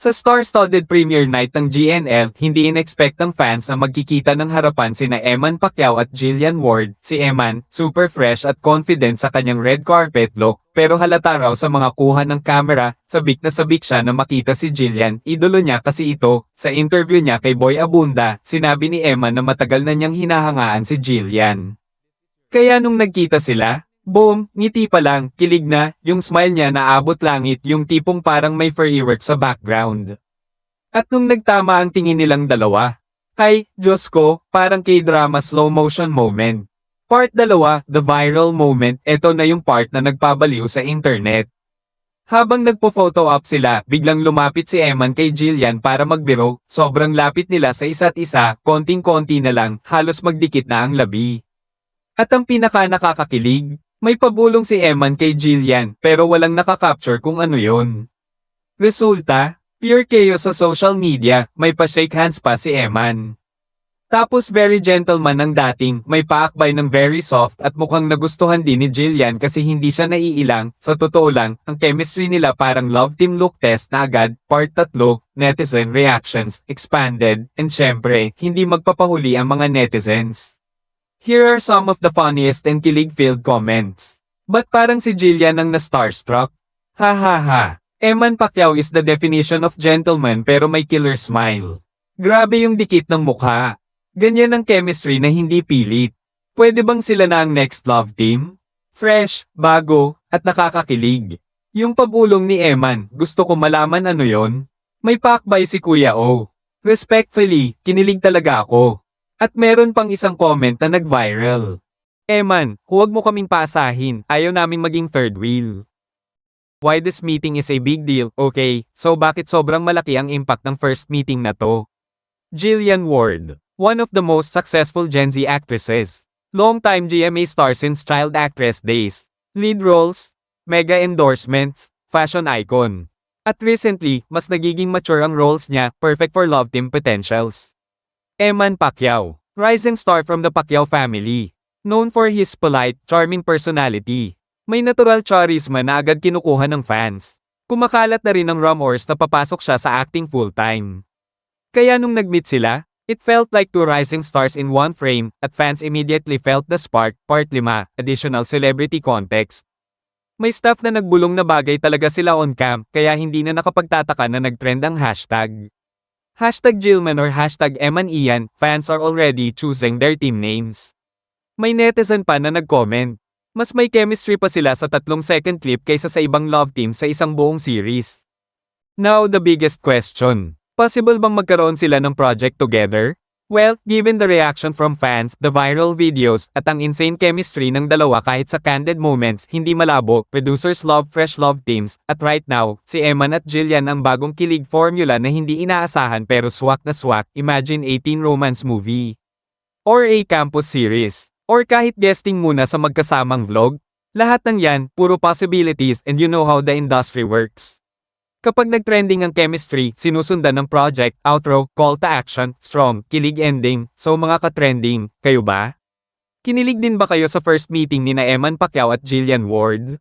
Sa star-studded premiere night ng GNL, hindi in-expect ng fans na magkikita ng harapan sina Eman Pacquiao at Jillian Ward. Si Eman, super fresh at confident sa kanyang red carpet look, pero halata raw sa mga kuha ng camera, sabik na sabik siya na makita si Jillian. Idolo niya kasi ito. Sa interview niya kay Boy Abunda, sinabi ni Eman na matagal na niyang hinahangaan si Jillian. Kaya nung nagkita sila, boom, ngiti pa lang, kilig na, yung smile niya naabot langit yung tipong parang may fireworks sa background. At nung nagtama ang tingin nilang dalawa, ay, Diyos ko, parang k-drama slow motion moment. Part 2, the viral moment, eto na yung part na nagpabaliw sa internet. Habang nagpo-photo op sila, biglang lumapit si Eman kay Jillian para magbiro, sobrang lapit nila sa isa't isa, konting-konti na lang, halos magdikit na ang labi. At ang pinaka nakakakilig, may pabulong si Eman kay Jillian pero walang nakakapture kung ano yon. Resulta, pure chaos sa social media, may pa-shake hands pa si Eman. Tapos very gentleman ang dating, may paakbay ng very soft at mukhang nagustuhan din ni Jillian kasi hindi siya naiilang, sa totoo lang, ang chemistry nila parang love team look test na agad, part 3, netizen reactions, expanded, and syempre, hindi magpapahuli ang mga netizens. Here are some of the funniest and kilig-filled comments. But parang si Jillian ang na-starstruck? Ha ha ha. Eman Pacquiao is the definition of gentleman pero may killer smile. Grabe yung dikit ng mukha. Ganyan ang chemistry na hindi pilit. Pwede bang sila na ang next love team? Fresh, bago, at nakakakilig. Yung pabulong ni Eman, gusto ko malaman ano yon. May pakbay si Kuya O. Respectfully, kinilig talaga ako. At meron pang isang comment na nag-viral. Eman, huwag mo kaming paasahin, ayaw naming maging third wheel. Why this meeting is a big deal, okay, so bakit sobrang malaki ang impact ng first meeting na to? Jillian Ward, one of the most successful Gen Z actresses. Long-time GMA star since child actress days. Lead roles, mega endorsements, fashion icon. At recently, mas nagiging mature ang roles niya, perfect for love team potentials. Eman Pacquiao, rising star from the Pacquiao family. Known for his polite, charming personality. May natural charisma na agad kinukuha ng fans. Kumakalat na rin ng rumors na papasok siya sa acting full-time. Kaya nung nag-meet sila, it felt like two rising stars in one frame, at fans immediately felt the spark, part 5, additional celebrity context. May stuff na nagbulong na bagay talaga sila on cam, kaya hindi na nakapagtataka na nagtrend ang hashtag. Hashtag Jillman or hashtag Eman Ian, fans are already choosing their team names. May netizen pa na nag-comment. Mas may chemistry pa sila sa tatlong second clip kaysa sa ibang love team sa isang buong series. Now the biggest question. Possible bang magkaroon sila ng project together? Well, given the reaction from fans, the viral videos, at ang insane chemistry ng dalawa kahit sa candid moments, hindi malabo, producers love fresh love teams, at right now, si Eman at Jillian ang bagong kilig formula na hindi inaasahan pero swak na swak, imagine 18 romance movie. Or a campus series. Or kahit guesting muna sa magkasamang vlog. Lahat ng yan, puro possibilities and you know how the industry works. Kapag nag-trending ang chemistry, sinusundan ng project, outro, call to action, strong, kilig ending, so mga ka-trending, kayo ba? Kinilig din ba kayo sa first meeting ni na Eman Pacquiao at Jillian Ward?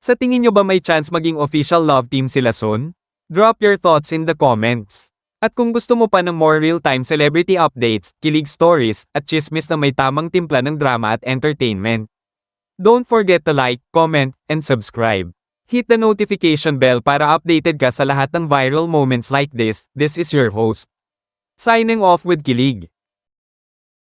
Sa tingin nyo ba may chance maging official love team sila soon? Drop your thoughts in the comments. At kung gusto mo pa ng more real-time celebrity updates, kilig stories, at chismis na may tamang timpla ng drama at entertainment. Don't forget to like, comment, and subscribe. Hit the notification bell para updated ka sa lahat ng viral moments like this. This is your host. Signing off with Kilig.